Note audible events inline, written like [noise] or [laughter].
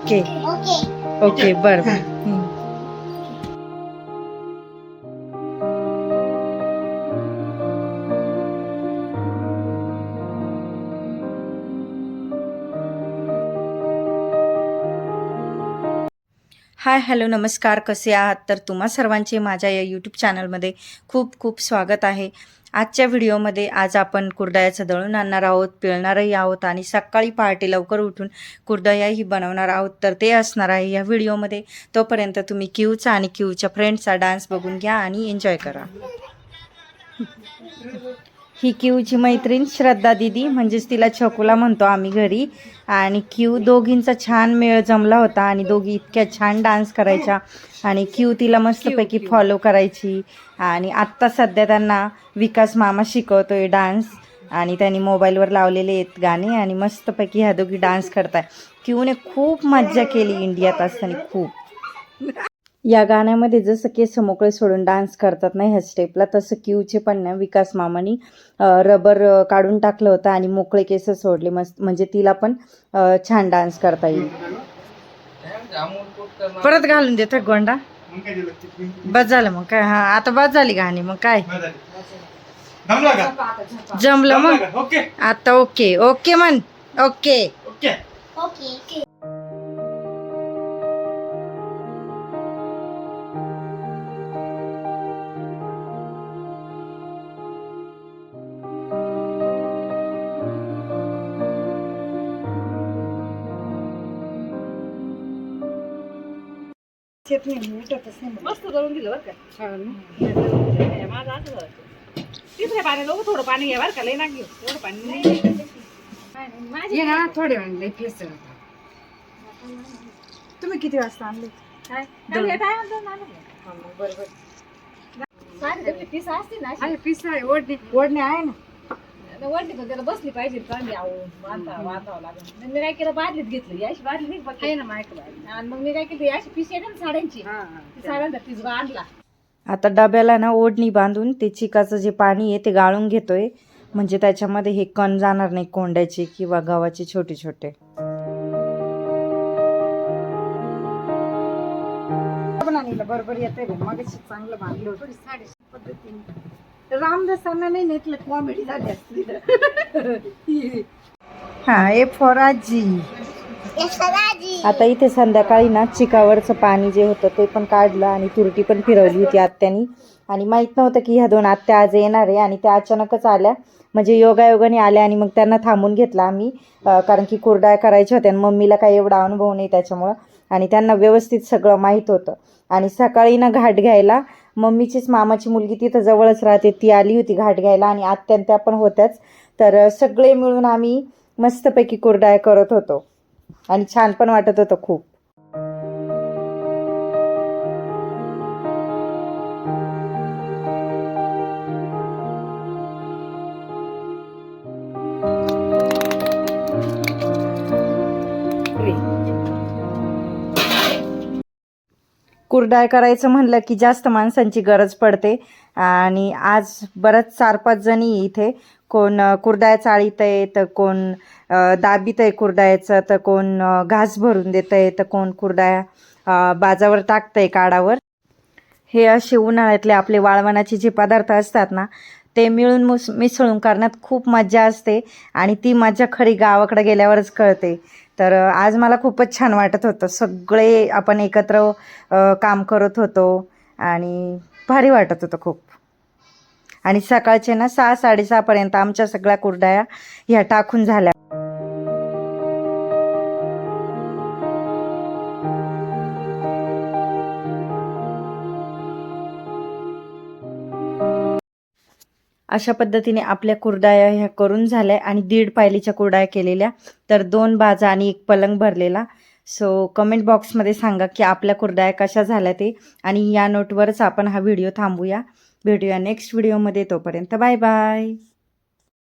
Okay. Okay. Okay बर. Hi hello नमस्कार. कसे आहात? तर तुम्हा सर्वांचे माझ्या या यूट्यूब चॅनलमध्ये खूप खूप स्वागत आहे. आजच्या व्हिडिओमध्ये आज आपण कुरडयाचं दळून आणणार आहोत पिळणारही आहोत आणि सकाळी पहाटे लवकर उठून कुरडयाही बनवणार आहोत. तर ते असणार आहे या व्हिडिओमध्ये. तोपर्यंत तुम्ही क्यूचा आणि क्यूच्या फ्रेंडचा डान्स बघून घ्या आणि एन्जॉय करा. ही क्यूची मैत्रीण श्रद्धा दिदी म्हणजेच तिला छकुला म्हणतो आम्ही घरी. आणि क्यू दोघींचा छान मेळ जमला होता आणि दोघी इतक्या छान डान्स करायच्या. आणि क्यू तिला मस्तपैकी फॉलो करायची. आणि आत्ता सध्या त्यांना विकास मामा शिकवतोय डान्स. आणि त्यांनी मोबाईलवर लावलेले आहेत गाणे आणि मस्तपैकी ह्या दोघी डान्स करताय. क्यूने खूप मज्जा केली इंडियात असताना खूप. या गाण्यामध्ये जसं केस मोकळे सोडून डान्स करतात ना ह्या स्टेपला तसं क्यूचे पण ना विकास मामानी रबर काढून टाकलं होतं आणि मोकळे केस सोडले. मस्त म्हणजे तिला पण छान डान्स करता येईल. परत घालून देतो गोंडा? बस झालं मग काय? हा आता बस झाली गाणी. मग काय? जमला का? जमलं मग? जमला का? ओके. आता ओके. ओके ओके मस्त करून दिलं बरं का? माझं असं झालं. तिसऱ्या पाणी लोक थोडं पाणी घ्या बरं का लई ना घेऊ एवढं पाणी नाही. माझी थोडे वेळ फेस तुम्ही किती वाजता आणले? काय? सारी त्याची पीस असते ना अशी. पीस आहे ओढणी ओढणी आहे ना. वरती पण त्याला बसली पाहिजे चांगली आहो बांधा बांधावं लागेल. मग मी काय केलं बादलीत घेतलं. अशी बादली नाही आहे ना आणि मग मी काय केली अशी पीस येते ना साड्यांची ती साड्यांचा पीस आणला आता डब्याला ना ओढणी बांधून ते चिकाचं जे पाणी आहे ते गाळून घेतोय. म्हणजे त्याच्यामध्ये हे कण जाणार नाही कोंड्याचे किंवा गव्हाचे छोटे छोटे. बरोबर येते मग चांगलं बांधलं होतं. साडी पद्धतीने. रामदासांना नाही नेतलं कॉमेडी झाली असती [laughs] हा ए फॉर आजी आता इथे संध्याकाळी ना चिकावरचं पाणी जे होतं ते पण काढलं आणि तुरटी पण फिरवली होती आत्यानी. आणि माहीत नव्हतं की ह्या दोन आत्या आज येणार आहे आणि त्या अचानकच आल्या. म्हणजे योगायोगाने आल्या आणि मग त्यांना थांबून घेतलं आम्ही. कारण की कुरड्या करायच्या होत्या आणि मम्मीला काही एवढा अनुभव नाही त्याच्यामुळं. आणि त्यांना व्यवस्थित सगळं माहीत होतं. आणि सकाळी ना घाट घ्यायला मम्मीचीच मामाची मुलगी तिथं जवळच राहते. ती आली होती घाट घ्यायला आणि आत्यांत्या पण होत्याच. तर सगळे मिळून आम्ही मस्तपैकी कुरडाय करत होतो. आणि छान पण वाटत होतं खूप. कुरडाळ करायचं म्हणलं की जास्त माणसांची गरज पडते. आणि आज बरंच चार पाच जणी इथे. कोण अं, चाळीत आहे तर कोण दाबीत आहे कुरडायचं तर कोण घास भरून देत आहे तर कोण कुरडाया अं, बाजावर टाकतंय काडावर. हे असे उन्हाळ्यातले आपले वाळवणाचे जे पदार्थ असतात ना ते मिळून मुस मिसळून करण्यात खूप मज्जा असते आणि ती मज्जा खरी गावाकडे गेल्यावरच कळते. तर आज मला खूपच छान वाटत होतं. सगळे आपण एकत्र काम करत होतो आणि भारी वाटत होतं खूप. आणि सकाळचे ना सहा साडेसहापर्यंत आमच्या सगळ्या कुरडाया ह्या टाकून झाल्या. अशा पद्धतीने आपल्या कुरडाया ह्या करून झाल्या आणि दीड पायलीच्या कुरडाया केलेल्या. तर दोन बाजा आणि एक पलंग भरलेला. सो कमेंट बॉक्समध्ये सांगा की आपल्या कुरडाया कशा झाल्या ते. आणि या नोटवरच आपण हा व्हिडिओ थांबूया. भेटूया नेक्स्ट व्हिडिओमध्ये तोपर्यंत बाय बाय